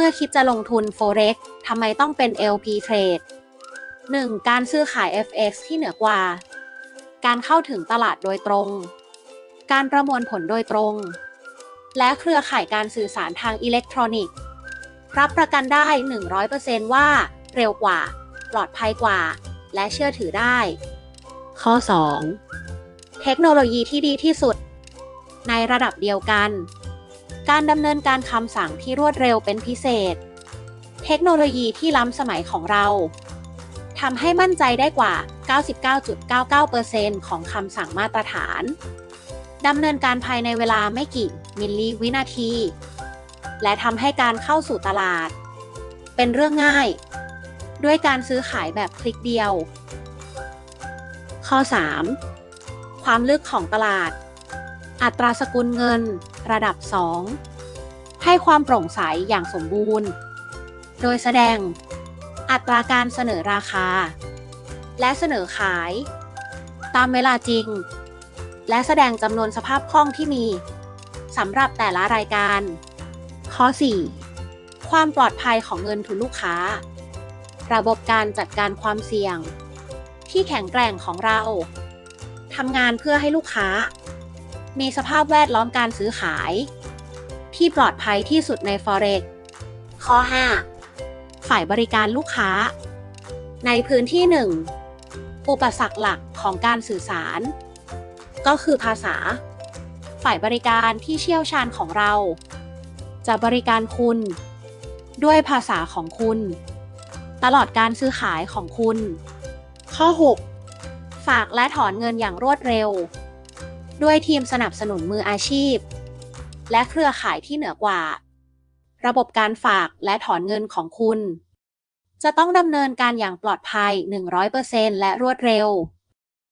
ื่อคิดจะลงทุน Forex ทำไมต้องเป็น LP Trade 1. การซื้อขาย FX ที่เหนือกว่า การเข้าถึงตลาดโดยตรง การประมวลผลโดยตรง และเครือข่ายการสื่อสารทางอิเล็กทรอนิกส์ รับประกันได้ 100%ว่า เร็วกว่า ปลอดภัยกว่า และเชื่อถือได้ ข้อ 2. เทคโนโลยีที่ดีที่สุด ในระดับเดียวกัน การดำเนินการคำสั่งที่รวดเร็วเป็นพิเศษ เทคโนโลยีที่ล้ำสมัยของเราทำให้มั่นใจได้กว่า 99.99%ของคำสั่งมาตรฐานดำเนินการภายในเวลาไม่กี่มิลลิวินาที และทำให้การเข้าสู่ตลาด เป็นเรื่องง่าย ด้วยการซื้อขายแบบคลิกเดียว ข้อ 3. ความลึกของตลาด อัตราสกุลเงิน ระดับ 2 ให้ความโปร่งใสอย่างสมบูรณ์ โดยแสดง อัตราการเสนอราคา และเสนอขาย ตามเวลาจริง และแสดงจำนวนสภาพคล่องที่มีสำหรับแต่ละรายการ ข้อ 4. ความปลอดภัยของเงินทุนลูกค้า ระบบการจัดการความเสี่ยง ที่แข็งแกร่งของเราทำงานเพื่อให้ลูกค้า มีสภาพแวดล้อมการซื้อขาย ที่ปลอดภัยที่สุดใน Forex ข้อ 5 ฝ่ายบริการลูกค้า ในพื้นที่หนึ่งอุปสรรคหลักของการสื่อสาร ก็คือภาษา ฝ่ายบริการที่เชี่ยวชาญของเรา จะบริการคุณ ด้วยภาษาของคุณ ตลอดการซื้อขายของคุณ ข้อ 6 ฝากและถอนเงินอย่างรวดเร็ว ด้วยทีมสนับสนุนมืออาชีพ และเครือข่ายที่เหนือกว่า ระบบการฝากและถอนเงินของคุณ จะต้องดำเนินการอย่างปลอดภัย 100%และรวดเร็ว